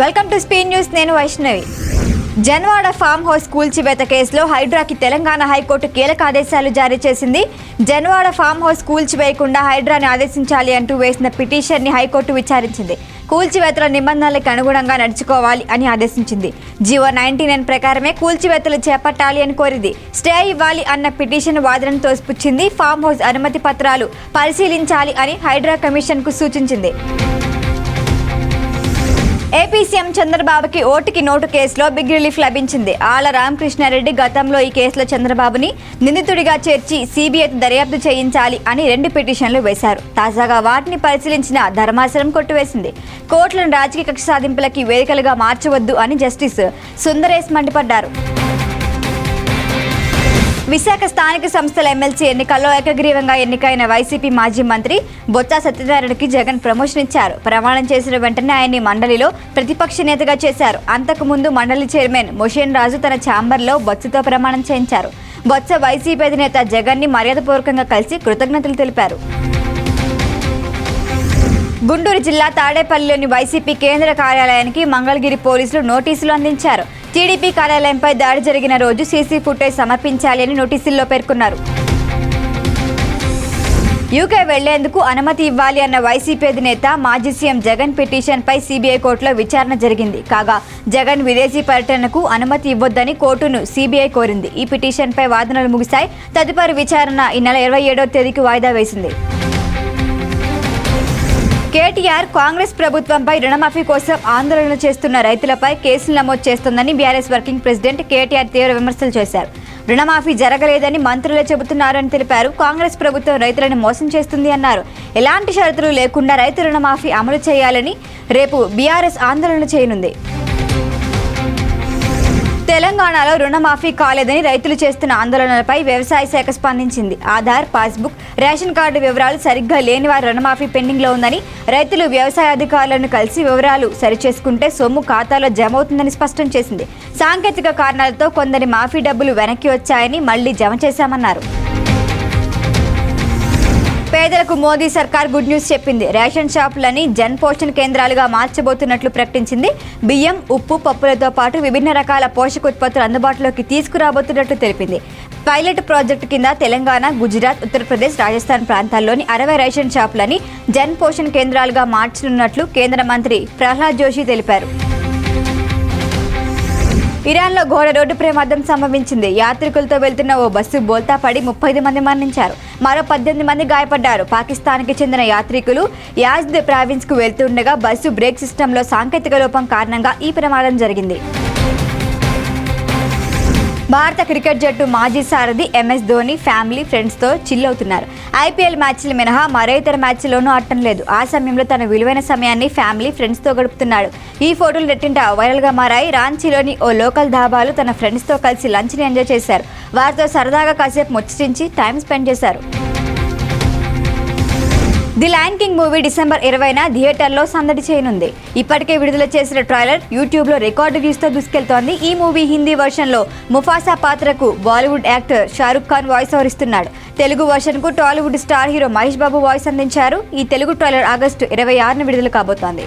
Welcome to స్పీన్ news నేను Vaishnavi. Janwada farm house కూల్చివేత కేసులో హైడ్రాకి తెలంగాణ హైకోర్టు కీలక ఆదేశాలు జారీ చేసింది. జన్వాడ ఫామ్ హౌస్ కూల్చివేయకుండా హైడ్రాని ఆదేశించాలి అంటూ వేసిన పిటిషన్ని హైకోర్టు విచారించింది. కూల్చివేతల నిబంధనలకు అనుగుణంగా నడుచుకోవాలి అని ఆదేశించింది. జియో నైన్టీ నైన్ ప్రకారమే కూల్చివేతలు చేపట్టాలి అని కోరింది. స్టే ఇవ్వాలి అన్న పిటిషన్ వాదనను తోసిపుచ్చింది. ఫామ్ హౌస్ అనుమతి పత్రాలు పరిశీలించాలి అని హైడ్రా కమిషన్కు సూచించింది. ఏపీ సీఎం చంద్రబాబుకి ఓటుకి నోటు కేసులో బిగ్ రిలీఫ్ లభించింది. ఆల రామకృష్ణారెడ్డి గతంలో ఈ కేసులో చంద్రబాబుని నిందితుడిగా చేర్చి సిబిఐ దర్యాప్తు చేయించాలి అని రెండు పిటిషన్లు వేశారు. తాజాగా వాటిని పరిశీలించిన ధర్మాసనం కొట్టివేసింది. కోర్టులను రాజకీయ కక్ష సాధింపులకి వేదికలుగా మార్చవద్దు అని జస్టిస్ సుందరేశ్ మండిపడ్డారు. విశాఖ స్థానిక సంస్థల ఎమ్మెల్సీ ఎన్నికల్లో ఏకగ్రీవంగా ఎన్నికైన వైసీపీ మాజీ మంత్రి బొత్స సత్యనారాయణకి జగన్ ప్రమోషన్ ఇచ్చారు. ప్రమాణం చేసిన వెంటనే ఆయన్ని మండలిలో ప్రతిపక్ష నేతగా చేశారు. అంతకుముందు మండలి చైర్మన్ ముషేన్ రాజు తన ఛాంబర్లో బొత్సతో ప్రమాణం చేయించారు. బొత్స వైసీపీ అధినేత జగన్ని మర్యాదపూర్వకంగా కలిసి కృతజ్ఞతలు తెలిపారు. గుంటూరు జిల్లా తాడేపల్లిలోని వైసీపీ కేంద్ర కార్యాలయానికి మంగళగిరి పోలీసులు నోటీసులు అందించారు. టీడీపీ కార్యాలయంపై దాడి జరిగిన రోజు సీసీ ఫుటేజ్ సమర్పించాలి అని నోటీసుల్లో పేర్కొన్నారు. యూకే వెళ్ళేందుకు అనుమతి ఇవ్వాలి అన్న వైసీపీ అధినేత మాజీ సీఎం జగన్ పిటిషన్పై సీబీఐ కోర్టులో విచారణ జరిగింది. కాగా జగన్ విదేశీ పర్యటనకు అనుమతి ఇవ్వొద్దని కోర్టును సీబీఐ కోరింది. ఈ పిటిషన్పై వాదనలు ముగిశాయి. తదుపరి విచారణ ఈ నెల ఇరవై ఏడవ తేదీకి వాయిదా వేసింది. కేటీఆర్ కాంగ్రెస్ ప్రభుత్వంపై రుణమాఫీ కోసం ఆందోళన చేస్తున్న రైతులపై కేసులు నమోదు చేస్తోందని బీఆర్ఎస్ వర్కింగ్ ప్రెసిడెంట్ కేటీఆర్ తీవ్ర విమర్శలు చేశారు. రుణమాఫీ జరగలేదని మంత్రులే చెబుతున్నారని తెలిపారు. కాంగ్రెస్ ప్రభుత్వం రైతులను మోసం చేస్తుంది అన్నారు. ఎలాంటి షరతులు లేకుండా రైతు రుణమాఫీ అమలు చేయాలని రేపు బీఆర్ఎస్ ఆందోళన చేయనుంది. తెలంగాణలో రుణమాఫీ కాలేదని రైతులు చేస్తున్న ఆందోళనలపై వ్యవసాయ శాఖ స్పందించింది. ఆధార్ పాస్బుక్ రేషన్ కార్డు వివరాలు సరిగ్గా లేని వారి రుణమాఫీ పెండింగ్లో ఉందని రైతులు వ్యవసాయ అధికారులను కలిసి వివరాలు సరిచేసుకుంటే సొమ్ము ఖాతాలో జమ అవుతుందని స్పష్టం చేసింది. సాంకేతిక కారణాలతో కొందరి మాఫీ డబ్బులు వెనక్కి వచ్చాయని మళ్ళీ జమ చేశామన్నారు. పేదలకు మోదీ సర్కార్ గుడ్ న్యూస్ చెప్పింది. రేషన్ షాపులని జన్ పోషణ కేంద్రాలుగా మార్చబోతున్నట్లు ప్రకటించింది. బియ్యం ఉప్పు పప్పులతో పాటు విభిన్న రకాల పోషక ఉత్పత్తులు అందుబాటులోకి తీసుకురాబోతున్నట్లు తెలిపింది. పైలట్ ప్రాజెక్టు కింద తెలంగాణ గుజరాత్ ఉత్తరప్రదేశ్ రాజస్థాన్ ప్రాంతాల్లోని అరవై రేషన్ షాపులని జన్ పోషణ కేంద్రాలుగా మార్చనున్నట్లు కేంద్ర మంత్రి ప్రహ్లాద్ జోషి తెలిపారు. ఇరాన్లో ఘోర రోడ్డు ప్రమాదం సంభవించింది. యాత్రికులతో వెళ్తున్న ఓ బస్సు బోల్తా పడి ముప్పై మంది మరణించారు. మరో పద్దెనిమిది మంది గాయపడ్డారు. పాకిస్తాన్కి చెందిన యాత్రికులు యాజ్ద్ ప్రావిన్స్కు వెళ్తుండగా బస్సు బ్రేక్ సిస్టంలో సాంకేతిక లోపం కారణంగా ఈ ప్రమాదం జరిగింది. భారత క్రికెట్ జట్టు మాజీ సారథి ఎంఎస్ ధోని ఫ్యామిలీ ఫ్రెండ్స్తో చిల్ అవుతున్నారు. ఐపీఎల్ మ్యాచ్లు మినహా మరో ఇతర మ్యాచ్లోనూ ఆడటం లేదు. ఆ సమయంలో తన విలువైన సమయాన్ని ఫ్యామిలీ ఫ్రెండ్స్తో గడుపుతున్నాడు. ఈ ఫోటోలు నెట్టింట వైరల్గా మారాయి. రాంచీలోని ఓ లోకల్ ధాబాలు తన ఫ్రెండ్స్తో కలిసి లంచ్ని ఎంజాయ్ చేశారు. వారితో సరదాగా కాసేపు ముచ్చటించి టైం స్పెండ్ చేశారు. The lion king movie December ఇరవైన థియేటర్లో సందడి చేయనుంది. ఇప్పటికే విడుదల చేసిన ట్రైలర్ యూట్యూబ్లో రికార్డు వ్యూస్తో దూసుకెళ్తోంది. ఈ మూవీ హిందీ వర్షన్లో ముఫాసా పాత్రకు Bollywood actor Shahrukh Khan voice over ఇస్తున్నాడు. Telugu వర్షన్కు Tollywood star hero Mahesh Babu voice అందించారు. ఈ తెలుగు ట్రైలర్ ఆగస్టు ఇరవై ఆరున విడుదల కాబోతోంది.